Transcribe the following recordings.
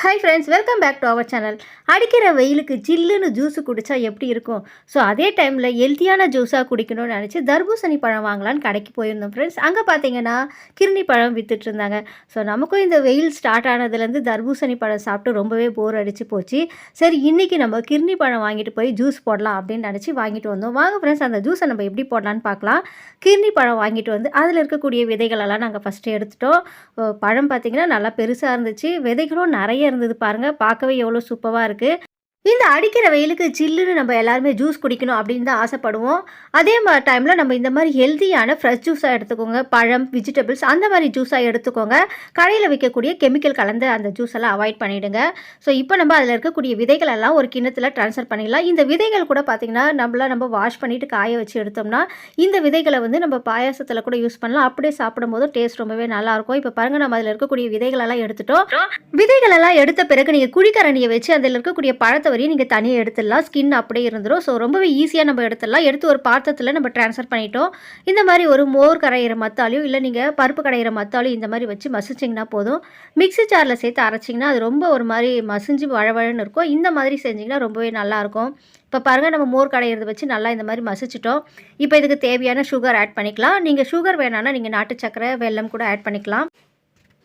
Hi friends welcome back to our channel அடிக்கிற வெயிலுக்கு ஜில்லுன்னு ஜூஸ் குடித்தா எப்படி இருக்கும்? ஸோ அதே டைமில் ஹெல்த்தியான ஜூஸாக குடிக்கணும்னு நினச்சி தர்பூசணி பழம் வாங்கலான்னு கடைக்கு போயிருந்தோம் ஃப்ரெண்ட்ஸ் அங்கே பார்த்தீங்கன்னா கிருணி பழம் வித்துட்டு இருந்தாங்க. ஸோ நமக்கும் இந்த வெயில் ஸ்டார்ட் ஆனதுலேருந்து தர்பூசணி பழம் சாப்பிட்டு ரொம்பவே போர் அடித்து போச்சு. சரி இன்றைக்கி நம்ம கிருணி பழம் வாங்கிட்டு போய் ஜூஸ் போடலாம் அப்படின்னு நினச்சி வாங்கிட்டு வந்தோம். வாங்க ஃப்ரெண்ட்ஸ் அந்த ஜூஸை நம்ம எப்படி போடலான்னு பார்க்கலாம் கிருணி பழம் வாங்கிட்டு வந்து அதில் இருக்கக்கூடிய விதைகளெல்லாம் நாங்கள் ஃபஸ்ட்டு எடுத்துட்டோம். பழம் பார்த்திங்கன்னா நல்லா பெருசாக இருந்துச்சு. விதைகளும் நிறைய இருந்தது பாருங்கள் பார்க்கவே எவ்வளோ சூப்பராக இருக்குது இந்த அடிக்கிற வெயிலுக்கு சில்லுன்னு நம்ம எல்லாருமே ஜூஸ் குடிக்கணும் அப்படின்னு தான் ஆசைப்படுவோம். அதே மாதிரி டைமில் நம்ம இந்த மாதிரி ஹெல்த்தியான ஃப்ரெஷ் ஜூஸாக எடுத்துக்கோங்க. பழம் வெஜிடபிள்ஸ் அந்த மாதிரி ஜூஸாக எடுத்துக்கோங்க. கடையில் விற்கக்கூடிய கெமிக்கல் கலந்து அந்த ஜூஸ் எல்லாம் அவாய்ட் பண்ணிவிடுங்க ஸோ இப்போ நம்ம அதில் இருக்கக்கூடிய விதைகள் எல்லாம் ஒரு கிண்ணத்தில் ட்ரான்ஸ்ஃபர் பண்ணிடலாம். இந்த விதைகள் கூட பார்த்திங்கன்னா நம்மள நம்ம வாஷ் பண்ணிவிட்டு காய வச்சு எடுத்தோம்னா இந்த விதைகளை வந்து நம்ம பாயாசத்தில் கூட யூஸ் பண்ணலாம். அப்படியே சாப்பிடும் போது டேஸ்ட் ரொம்பவே நல்லாயிருக்கும். இப்போ பாருங்கள் நம்ம அதில் இருக்கக்கூடிய விதைகளெல்லாம் எடுத்துட்டோம். விதைகள் எல்லாம் எடுத்த பிறகு நீங்கள் குழிக்கரண்டியை வச்சு அதில் இருக்கக்கூடிய பழத்தை வரையும் நீங்கள் தனியாக எடுத்துடலாம். ஸ்கின் அப்படியே இருந்துடும் ஸோ ரொம்பவே ஈஸியாக நம்ம எடுத்துடலாம். எடுத்து ஒரு பாத்திரத்தில் நம்ம ட்ரான்ஸ்ஃபர் பண்ணிட்டோம். இந்த மாதிரி ஒரு மோர் கரையிற மத்தாலையும் இல்லை நீங்கள் பருப்பு கடையிற மத்தாலையும் இந்த மாதிரி வச்சு மசிச்சிங்கன்னா போதும். மிக்ஸி ஜாரில் சேர்த்து அரைச்சிங்கன்னா அது ரொம்ப ஒரு மாதிரி மசிஞ்சு வழவழன்னு இருக்கும். இந்த மாதிரி செஞ்சிங்கன்னா ரொம்பவே நல்லாயிருக்கும். இப்போ பாருங்கள் நம்ம மோர் கடையிறத வச்சு நல்லா இந்த மாதிரி மசிச்சிட்டோம். இப்போ இதுக்கு தேவையான சுகர் ஆட் பண்ணிக்கலாம். நீங்கள் சுகர் வேணான்னா நீங்கள் நாட்டு சக்கரை வெல்லம் கூட ஆட் பண்ணிக்கலாம்.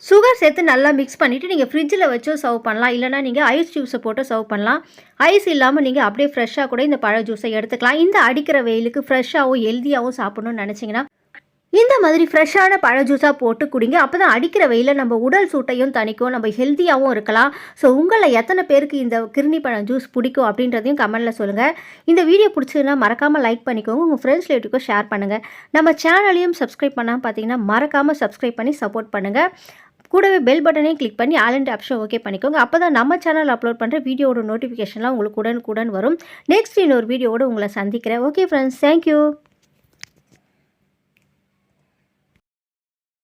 சுகர் சேர்த்து நல்லா மிக்ஸ் பண்ணிவிட்டு நீங்கள் ஃப்ரிட்ஜில் வச்சும் சர்வ் பண்ணலாம். இல்லைனா நீங்கள் ஐஸ் ஜூஸை போட்டு சர்வ் பண்ணலாம். ஐஸ் இல்லாமல் நீங்கள் அப்படியே ஃப்ரெஷ்ஷாக கூட இந்த பழ ஜூஸை எடுத்துக்கலாம். இந்த அடிக்கிற வெயிலுக்கு ஃப்ரெஷ்ஷாகவும் ஹெல்த்தியாகவும் சாப்பிடணும்னு நினச்சிங்கன்னா இந்த மாதிரி ஃப்ரெஷ்ஷான பழ ஜூஸாக போட்டு குடிங்க. அப்போ தான் அடிக்கிற வெயிலில் நம்ம உடல் சூட்டையும் தணிக்கும் நம்ம ஹெல்த்தியாகவும் இருக்கலாம். ஸோ உங்களை எத்தனை பேருக்கு இந்த கிருணி பழம் ஜூஸ் பிடிக்கும் அப்படின்றதையும் கமெண்ட்டில் சொல்லுங்கள் இந்த வீடியோ பிடிச்சதுன்னா மறக்காமல் லைக் பண்ணிக்கோங்க. உங்கள் ஃப்ரெண்ட்ஸ் ரிலேட்டிவ்க்கும் ஷேர் பண்ணுங்கள் நம்ம சேனலையும் சப்ஸ்கிரைப் பண்ணாமல் பார்த்தீங்கன்னா மறக்காமல் சப்ஸ்கிரைப் பண்ணி சப்போர்ட் பண்ணுங்கள் கூடவே பெல் பட்டனையும் கிளிக் பண்ணி ஆலண்ட் ஆப்ஷன் ஓகே பண்ணிக்கோங்க. அப்போ தான் நம்ம சேனல் அப்லோட் பண்ணுற வீடியோட நோட்டிஃபிகேஷன்லாம் உங்களுக்கு உடனுக்குடன் வரும். நெக்ஸ்ட் இன்னொரு வீடியோவோட உங்களை சந்திக்கிறேன். Okay friends thank you